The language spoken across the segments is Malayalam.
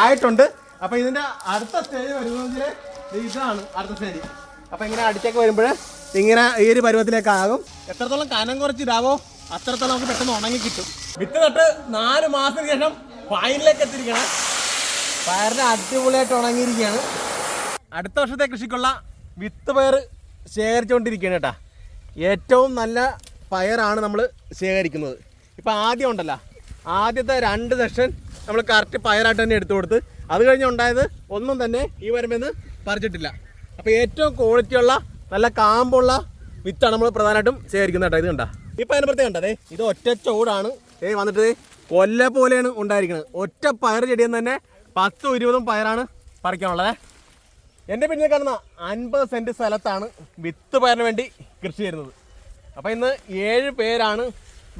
ആയിട്ടുണ്ട്. അപ്പൊ ഇതിന്റെ അടുത്ത സ്റ്റേജ് വരുന്നതെങ്കിൽ ഇതാണ് അടുത്ത സ്റ്റേജ് അപ്പൊ ഇങ്ങനെ അടിച്ചൊക്കെ വരുമ്പോൾ ഇങ്ങനെ ഈ ഒരു പരുവത്തിലേക്ക് ആകും എത്രത്തോളം കനം കുറച്ചിടാവോ അത്രത്തോളം നമുക്ക് പെട്ടെന്ന് ഉണങ്ങി കിട്ടും. വിത്ത് തൊട്ട് നാല് മാസത്തിന് ശേഷം ഫൈനിലേക്ക് എത്തിയിരിക്കണം. പയറിന് അടിപൊളിയായിട്ട് ഉണങ്ങിയിരിക്കുകയാണ് അടുത്ത വർഷത്തെ കൃഷിക്കുള്ള വിത്ത് പയർ ശേഖരിച്ചുകൊണ്ടിരിക്കുകയാണ് കേട്ടാ. ഏറ്റവും നല്ല പയറാണ് നമ്മൾ ശേഖരിക്കുന്നത്. ഇപ്പം ആദ്യം ഉണ്ടല്ലോ. ആദ്യത്തെ രണ്ട് സെക്ഷൻ നമ്മൾ കറക്റ്റ് പയറായിട്ട് തന്നെ എടുത്തു കൊടുത്ത് അത് കഴിഞ്ഞ് ഉണ്ടായത് ഒന്നും തന്നെ ഈ വരുമെന്ന് പറിച്ചിട്ടില്ല. അപ്പോൾ ഏറ്റവും ക്വാളിറ്റിയുള്ള നല്ല കാമ്പുള്ള വിത്താണ് നമ്മൾ പ്രധാനമായിട്ടും ശേഖരിക്കുന്നത് കേട്ടോ. ഇത് കണ്ട? ഇപ്പം അതിന് പ്രത്യേകം കണ്ടതേ ഇത് ഒറ്റ ചോടാണ്. ഏ വന്നിട്ട് കൊല്ല പോലെയാണ് ഉണ്ടായിരിക്കുന്നത്. ഒറ്റ പയർ ചെടിയിൽ നിന്ന് തന്നെ പത്തും ഇരുപതും പയറാണ് പറിക്കാനുള്ളത്. എന്റെ പിന്നിൽ കാണുന്ന അൻപത് സെന്റ് സ്ഥലത്താണ് വിത്ത് പയറിന് വേണ്ടി കൃഷി ചെയ്യുന്നത്. അപ്പോൾ ഇന്ന് ഏഴ് പേരാണ്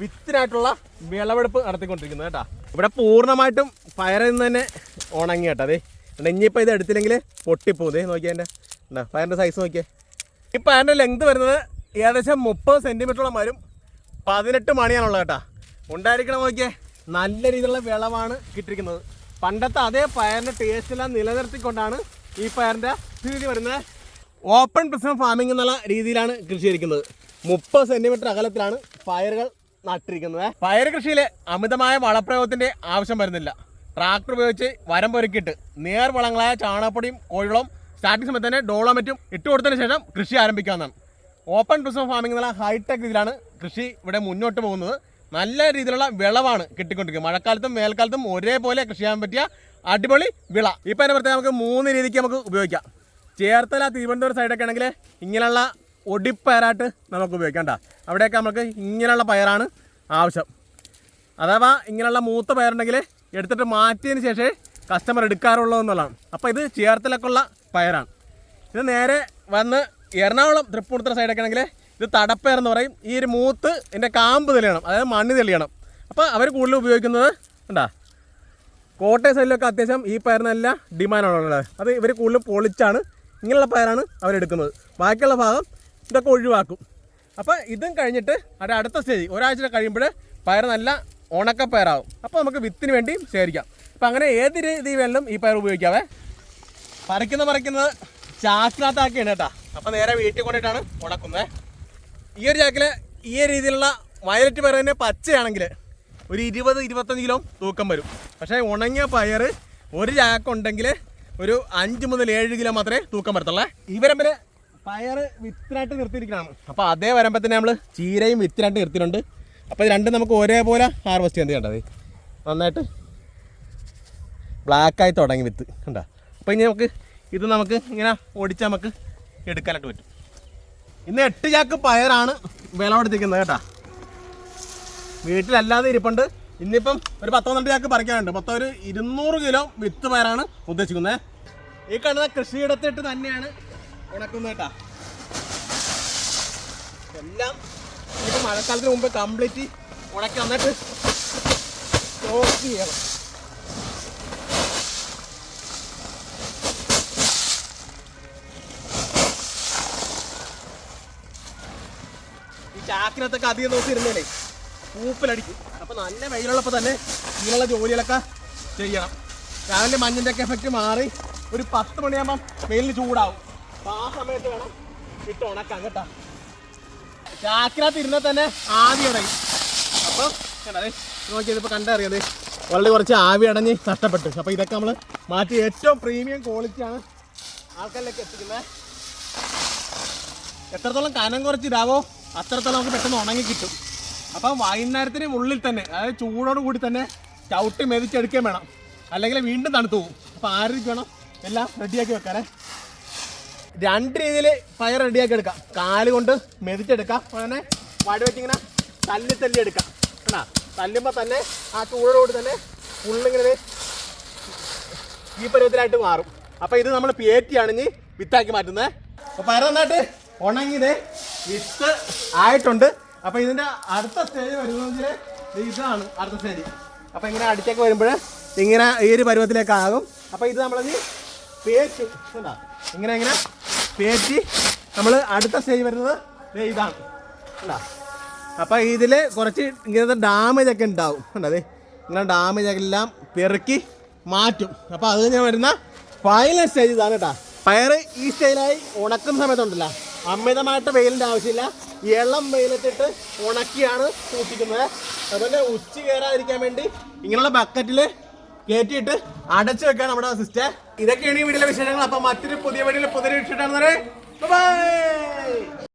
വിത്തിനായിട്ടുള്ള വിളവെടുപ്പ് നടത്തിക്കൊണ്ടിരിക്കുന്നത് കേട്ടോ. ഇവിടെ പൂർണമായിട്ടും ഫയർ നിന്ന് തന്നെ ഉണങ്ങി കേട്ടോ അതെ ഇനിയിപ്പോൾ ഇത് എടുത്തില്ലെങ്കിൽ പൊട്ടിപ്പോകും ദേ നോക്കിയാൽ എന്റെ. എന്താ ഫയറിന്റെ സൈസ് നോക്കിയേ. ഈ ഫയറിന്റെ ലെങ്ത് വരുന്നത് ഏകദേശം മുപ്പത് സെന്റിമീറ്ററോളം വരും പതിനെട്ട് മണിയാണുള്ളത് കേട്ടോ. ഉണ്ടായിരിക്കണം നോക്കിയേ. നല്ല രീതിയിലുള്ള വിളവാണ് കിട്ടിയിരിക്കുന്നത്. പണ്ടത്തെ അതേ പയറിന്റെ ടേസ്റ്റ് എല്ലാം നിലനിർത്തിക്കൊണ്ടാണ് ഈ പയറിന്റെ സ്ഥിതി വരുന്നത്. ഓപ്പൺ പ്രിസം ഫാമിംഗ് എന്നുള്ള രീതിയിലാണ് കൃഷി ചെയ്തിരിക്കുന്നത്. മുപ്പത് സെന്റിമീറ്റർ അകലത്തിലാണ് പയറുകൾ നട്ടിരിക്കുന്നത്. പയർ കൃഷിയിലെ അമിതമായ വളപ്രയോഗത്തിന്റെ ആവശ്യം വരുന്നില്ല. ട്രാക്ടർ ഉപയോഗിച്ച് വരം പൊരുക്കിയിട്ട് നേർ വളങ്ങളായ ചാണകപ്പൊടിയും കോഴിവളവും സ്റ്റാർട്ടിംഗ് സമയത്ത് തന്നെ ഡോളോമറ്റും ഇട്ട് കൊടുത്തതിന് ശേഷം കൃഷി ആരംഭിക്കാവുന്നതാണ് ഓപ്പൺ പ്രിസം ഫാമിംഗ് എന്നുള്ള ഹൈടെക് രീതിയിലാണ് കൃഷി ഇവിടെ മുന്നോട്ട് പോകുന്നത്. നല്ല രീതിയിലുള്ള വിളവാണ് കിട്ടിക്കൊണ്ടിരിക്കുന്നത്. മഴക്കാലത്തും വേനൽക്കാലത്തും ഒരേപോലെ കൃഷി ചെയ്യാൻ പറ്റിയ അടിപൊളി വിള. ഇപ്പം അതിനെ പ്രത്യേകം നമുക്ക് മൂന്ന് രീതിക്ക് നമുക്ക് ഉപയോഗിക്കാം. ചേർത്തല തിരുവനന്തപുരം സൈഡൊക്കെ ആണെങ്കിൽ ഇങ്ങനെയുള്ള ഒടിപ്പയറായിട്ട് നമുക്ക് ഉപയോഗിക്കാം കേട്ടോ അവിടെയൊക്കെ നമുക്ക് ഇങ്ങനെയുള്ള പയറാണ് ആവശ്യം. അഥവാ ഇങ്ങനെയുള്ള മൂത്ത പയറുണ്ടെങ്കിൽ എടുത്തിട്ട് മാറ്റിയതിന് ശേഷമേ കസ്റ്റമർ എടുക്കാറുള്ളൂ എന്നുള്ളതാണ്. അപ്പോൾ ഇത് ചേർത്തലൊക്കെ ഉള്ള പയറാണ്. ഇത് നേരെ വന്ന് എറണാകുളം തൃപ്പൂണിത്തുറ സൈഡൊക്കെ ആണെങ്കിൽ ഇത് തടപ്പയർ എന്ന് പറയും. ഈ ഒരു മൂത്ത് ഇതിന്റെ കാമ്പ് തെളിയണം. അതായത് മണ്ണ് തെളിയണം. അപ്പോൾ അവർ കൂടുതൽ ഉപയോഗിക്കുന്നത് ഉണ്ടാ കോട്ടയം സൈഡിലൊക്കെ അത്യാവശ്യം ഈ പയറിന് നല്ല ഡിമാൻഡാണുള്ളത് അത് ഇവർ കൂടുതൽ പൊളിച്ചാണ് ഇങ്ങനെയുള്ള പയറാണ് അവരെടുക്കുന്നത് ബാക്കിയുള്ള ഭാഗം ഇതൊക്കെ ഒഴിവാക്കും. അപ്പോൾ ഇതും കഴിഞ്ഞിട്ട് അത് അടുത്ത സ്റ്റേജ് ഒരാഴ്ച കഴിയുമ്പോൾ പയർ നല്ല ഉണക്കപ്പയറാവും. അപ്പോൾ നമുക്ക് വിത്തിന് വേണ്ടി ശേഖരിക്കാം. അപ്പോൾ അങ്ങനെ ഏത് രീതി വേണമെങ്കിലും ഈ പയർ ഉപയോഗിക്കാവേ. പറിക്കുന്ന പറിക്കുന്നത് ചാക്കിനകത്താക്കിയാണ് കേട്ടോ. അപ്പോൾ നേരെ വീട്ടിൽ കൊണ്ടിട്ടാണ് ഉണക്കുന്നത്. ഈ ഒരു ചാക്കിൽ ഈ രീതിയിലുള്ള വയലറ്റ് പയർ തന്നെ പച്ചയാണെങ്കിൽ ഒരു ഇരുപത് ഇരുപത്തഞ്ച് കിലോ തൂക്കം വരും. പക്ഷേ ഉണങ്ങിയ പയർ ഒരു ചാക്കുണ്ടെങ്കിൽ ഒരു അഞ്ച് മുതൽ ഏഴ് കിലോ മാത്രമേ തൂക്കം വരത്തുള്ളേ. ഈ വരമ്പിൽ പയർ വിത്തിനായിട്ട് നിർത്തിയിരിക്കണം അപ്പോൾ അതേ വരമ്പത്തിൽ തന്നെ നമ്മൾ ചീരയും വിത്തിനായിട്ട് നിർത്തിയിട്ടുണ്ട്. അപ്പോൾ രണ്ടും നമുക്ക് ഒരേപോലെ ഹാർവെസ്റ്റ് ചെയ്യാൻ കണ്ടത്. നന്നായിട്ട് ബ്ലാക്കായി തുടങ്ങി വിത്ത്. കണ്ടോ? അപ്പോൾ ഇനി നമുക്ക് ഇത് നമുക്ക് ഇങ്ങനെ ഓടിച്ച് നമുക്ക് എടുക്കാനായിട്ട് പറ്റും. ഇന്ന് എട്ട് ചാക്ക് പയറാണ് വില കൊടുത്തിരിക്കുന്നത് കേട്ടാ. വീട്ടിലല്ലാതെ ഇരിപ്പുണ്ട്. ഇന്നിപ്പം ഒരു പത്ത് പന്ത്രണ്ട് ചാക്ക് പറിക്കാനുണ്ട്. മൊത്തം ഒരു ഇരുന്നൂറ് കിലോ വിത്ത് പയറാണ് ഉദ്ദേശിക്കുന്നത്. ഈ കാണുന്ന കൃഷിയിടത്തിട്ട് തന്നെയാണ് ഉണക്കുന്നത് കേട്ടാ. എല്ലാം ഇപ്പം മഴക്കാലത്തിന് മുമ്പ് കംപ്ലീറ്റ് ഉണക്കി വന്നിട്ട് സ്റ്റോക്ക് ചെയ്യണം. ഈ ചാക്കിനകത്തൊക്കെ അധികം ദിവസം ഇരുന്നേനെ. പൂപ്പിലടിക്കും. അപ്പൊ നല്ല വെയിലുള്ളപ്പോൾ തന്നെ ഇങ്ങനെയുള്ള ജോലികളൊക്കെ ചെയ്യണം. രാവിലെ മഞ്ഞിന്റെ ഒക്കെ എഫക്റ്റ് മാറി ഒരു പത്ത് മണിയാകുമ്പം വെയിലിന് ചൂടാവും. ആ തന്നെ ആവി അടങ്ങി അപ്പോൾ നോക്കിയത് ഇപ്പോൾ വളരെ കുറച്ച് ആവി അടഞ്ഞ് നഷ്ടപ്പെട്ടു. അപ്പോൾ ഇതൊക്കെ നമ്മൾ മാറ്റി ഏറ്റവും പ്രീമിയം ക്വാളിറ്റിയാണ് ആൾക്കാരിലേക്ക് എത്തിക്കുന്നത്. എത്രത്തോളം കനം കുറച്ചിടാവോ അത്രത്തോളം നമുക്ക് പെട്ടെന്ന് ഉണങ്ങി കിട്ടും. അപ്പം വൈകുന്നേരത്തിന് ഉള്ളിൽ തന്നെ അതായത് ചൂടോട് കൂടി തന്നെ ചവിട്ടി മെതിച്ചെടുക്കുകയും വേണം. അല്ലെങ്കിൽ വീണ്ടും തണുത്തു പോകും. അപ്പോൾ ആരും വേണം? എല്ലാം റെഡിയാക്കി വെക്കാനേ. രണ്ട് രീതിയിൽ പയർ റെഡിയാക്കി എടുക്കാം കാൽ കൊണ്ട് മെതിച്ചെടുക്കാം. അങ്ങനെ വാടി വെച്ചിങ്ങനെ തല്ലി തല്ലി എടുക്കാം. കേട്ടാ തല്ലുമ്പോൾ തന്നെ ആ ചൂടോട് തന്നെ ഉള്ളിങ്ങനെ ഈ പരുവത്തിലായിട്ട് മാറും. അപ്പോൾ ഇത് നമ്മൾ പേറ്റിയാണ് ഇനി വിത്താക്കി മാറ്റുന്നത്. അപ്പോൾ പയർ നന്നായിട്ട് ഉണങ്ങിയത് വിത്ത് ആയിട്ടുണ്ട്. അപ്പോൾ ഇതിന്റെ അടുത്ത സ്റ്റേജ് വരുന്നതെങ്കിൽ ഇതാണ് അടുത്ത സ്റ്റേജ്. അപ്പോൾ ഇങ്ങനെ അടിച്ചൊക്കെ വരുമ്പോൾ ഇങ്ങനെ ഈ ഒരു പരുവത്തിലേക്കാകും. അപ്പോൾ ഇത് നമ്മളിനി പേറ്റും ഇങ്ങനെ ഇങ്ങനെ പേറ്റി നമ്മൾ അടുത്ത സ്റ്റേജ് വരുന്നത് ഇതാണ്. കണ്ടോ? അപ്പോൾ ഇതിൽ കുറച്ച് ഇങ്ങനത്തെ ഡാമേജ് ഒക്കെ ഉണ്ടാവും. കണ്ടോ അതെ ഇങ്ങനെ ഡാമേജ് എല്ലാം പെറുക്കി മാറ്റും. അപ്പോൾ അത് ഞാൻ വരുന്ന ഫൈനൽ സ്റ്റേജ് ഇതാണ് കേട്ടോ പയർ ഈ സ്റ്റൈലായി ഉണക്കുന്ന സമയത്തുണ്ടല്ല. അമിതമായിട്ട് വെയിലിന്റെ ആവശ്യമില്ല. ഇളം വെയിലത്തിട്ട് ഉണക്കിയാണ് സൂക്ഷിക്കുന്നത്. അതുപോലെ ഉച്ച കയറാതിരിക്കാൻ വേണ്ടി ഇങ്ങനെയുള്ള ബക്കറ്റിൽ കയറ്റിയിട്ട് അടച്ചു വെക്കാൻ നമ്മുടെ സിസ്റ്റർ. ഇതൊക്കെയാണ് ഈ വീട്ടിലെ വിശേഷങ്ങൾ. അപ്പൊ മറ്റൊരു പുതിയ വീട്ടിലെ പുതിയ വിഷയമാണെന്നേ ബൈ